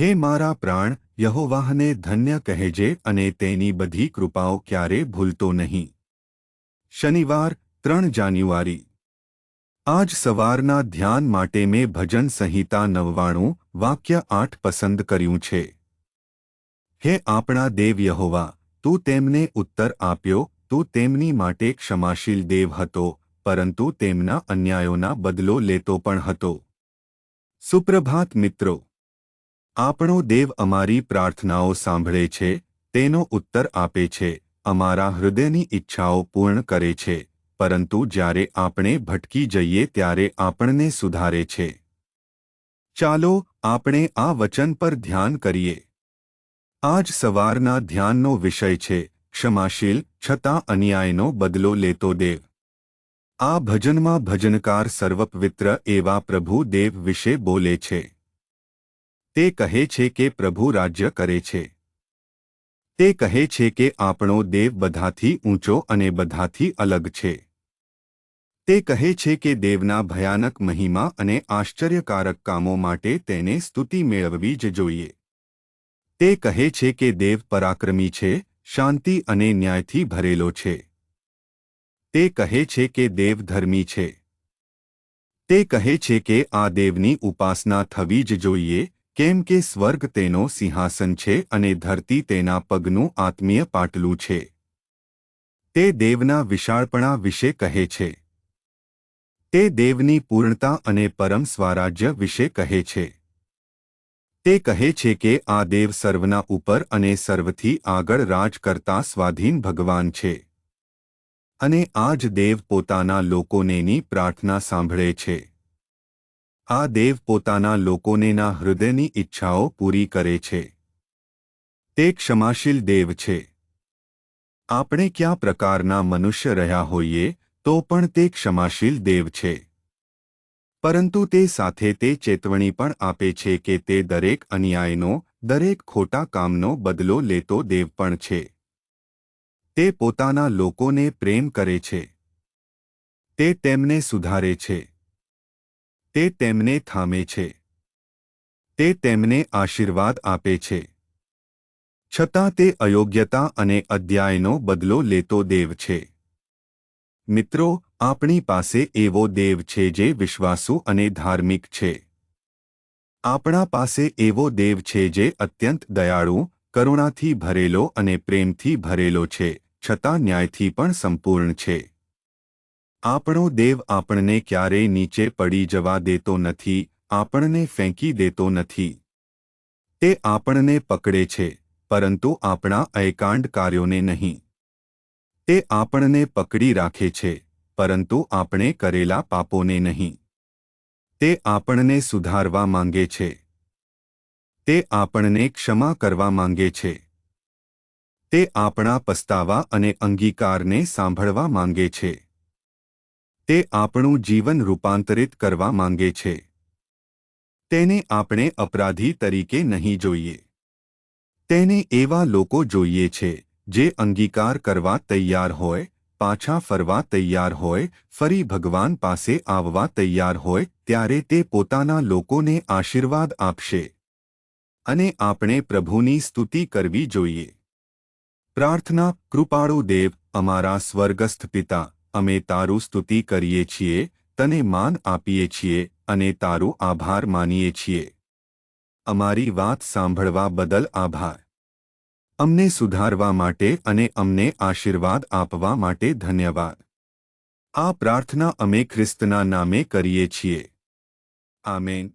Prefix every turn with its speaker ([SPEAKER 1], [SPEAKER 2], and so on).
[SPEAKER 1] હે મારા પ્રાણ, યહોવાહને ધન્ય કહેજે અને તેની બધી કૃપાઓ ક્યારે ભૂલતો નહીં. શનિવાર, ત્રણ જાન્યુઆરી. આજ સવારના ધ્યાન માટે મેં ભજન સંહિતા નવ્વાણું, વાક્ય આઠ પસંદ કર્યું છે. હે આપણા દેવ યહોવા, તું તેમને ઉત્તર આપ્યો, તું તેમની માટે ક્ષમાશીલ દેવ હતો, પરંતુ તેમના અન્યાયોના બદલો લેતો પણ હતો. સુપ્રભાત મિત્રો આપણો દેવ અમારી પ્રાર્થનાઓ સાંભળે છે, તેનો ઉત્તર આપે છે, અમારા હૃદયની ઈચ્છાઓ પૂર્ણ કરે છે, પરંતુ જ્યારે આપણે ભટકી જઈએ ત્યારે આપણને સુધારે છે. ચાલો, આપણે આ વચન પર ધ્યાન કરીએ. આજ સવારના ધ્યાનનો વિષય છે, ક્ષમાશીલ, છતાં અન્યાયનો બદલો લેતો દેવ. આ ભજનમાં ભજનકાર સર્વપવિત્ર એવા પ્રભુ દેવ વિશે બોલે છે. તે કહે છે કે પ્રભુ રાજ્ય કરે છે. તે કહે છે કે આપણો દેવ બધાથી ઊંચો અને બધાથી અલગ છે. તે કહે છે કે દેવના ભયાનક મહિમા અને આશ્ચર્યકારક કામો માટે તેને સ્તુતિ મેળવવી જ જોઈએ. તે કહે છે કે દેવ પરાક્રમી છે, શાંતિ અને ન્યાયથી ભરેલો છે. તે કહે છે કે દેવ ધર્મી છે. તે કહે છે કે આ દેવની ઉપાસના થવી જ જોઈએ કેમ કે સ્વર્ગ તેનો સિંહાસન છે અને ધરતી તેના પગનું આત્મીય પાટલું છે. તે દેવના વિશાળપણા વિશે કહે છે. તે દેવની પૂર્ણતા અને પરમ સ્વરાજ્ય વિશે કહે છે. તે કહે છે કે આ દેવ સર્વના ઉપર અને સર્વથી આગળ રાજ કરતા સ્વાધીન ભગવાન છે. અને આ જ દેવ પોતાના લોકોનેની પ્રાર્થના સાંભળે છે. આ દેવ પોતાના લોકોનેના હૃદયની ઈચ્છાઓ પૂરી કરે છે. તે ક્ષમાશીલ દેવ છે. આપણે ક્યાં પ્રકારના મનુષ્ય રહ્યા હોઈએ, તો પણ તે ક્ષમાશીલ દેવ છે. પરંતુ તે સાથે તે ચેતવણી પણ આપે છે કે તે દરેક અન્યાયનો, દરેક ખોટા કામનો બદલો લેતો દેવ પણ છે. તે પોતાના લોકોને પ્રેમ કરે છે. તે તેમને સુધારે છે. તે તેમને થામે છે. તે તેમને આશીર્વાદ આપે છે. છતાં તે અયોગ્યતા અને અધ્યાયનો બદલો લેતો દેવ છે. મિત્રો, આપણી પાસે એવો દેવ છે જે વિશ્વાસુ અને ધાર્મિક છે. આપણા પાસે એવો દેવ છે જે અત્યંત દયાળુ, કરુણાથી ભરેલો અને પ્રેમથી ભરેલો છે, છતાં ન્યાયથી પણ સંપૂર્ણ છે. આપણો દેવ આપણને ક્યારેય નીચે પડી જવા દેતો નથી, આપણને ફેંકી દેતો નથી. તે આપણને પકડે છે, પરંતુ આપણા એકાંડ કાર્યોને નહીં. તે આપણને પકડી રાખે છે, પરંતુ આપણે કરેલા પાપોને નહીં. તે આપણને સુધારવા માંગે છે. તે આપણને ક્ષમા કરવા માંગે છે. તે આપણા પસ્તાવા અને અંગીકારને સાંભળવા માંગે છે. તે આપણું જીવન રૂપાંતરિત કરવા માંગે છે. તેને આપણે અપરાધી તરીકે નહીં જોઈએ. તેને એવા લોકો જોઈએ છે, જે અંગીકાર કરવા તૈયાર હોય, પાછા ફરવા તૈયાર હોય, ફરી ભગવાન પાસે આવવા તૈયાર હોય, ત્યારે તે પોતાના લોકોને આશીર્વાદ આપશે. અને આપણે પ્રભુની સ્તુતિ કરવી જોઈએ. પ્રાર્થના, કૃપાળુ દેવ, અમારા સ્વર્ગસ્થ પિતા અમે તારું સ્તુતિ કરીએ છીએ, તને માન આપીએ છીએ અને તારું આભાર માનીએ છીએ. અમારી વાત સાંભળવા બદલ આભાર. અમને સુધારવા માટે અને અમને આશીર્વાદ આપવા માટે ધન્યવાદ. આ પ્રાર્થના અમે ખ્રિસ્તના નામે કરીએ છીએ. આમેન.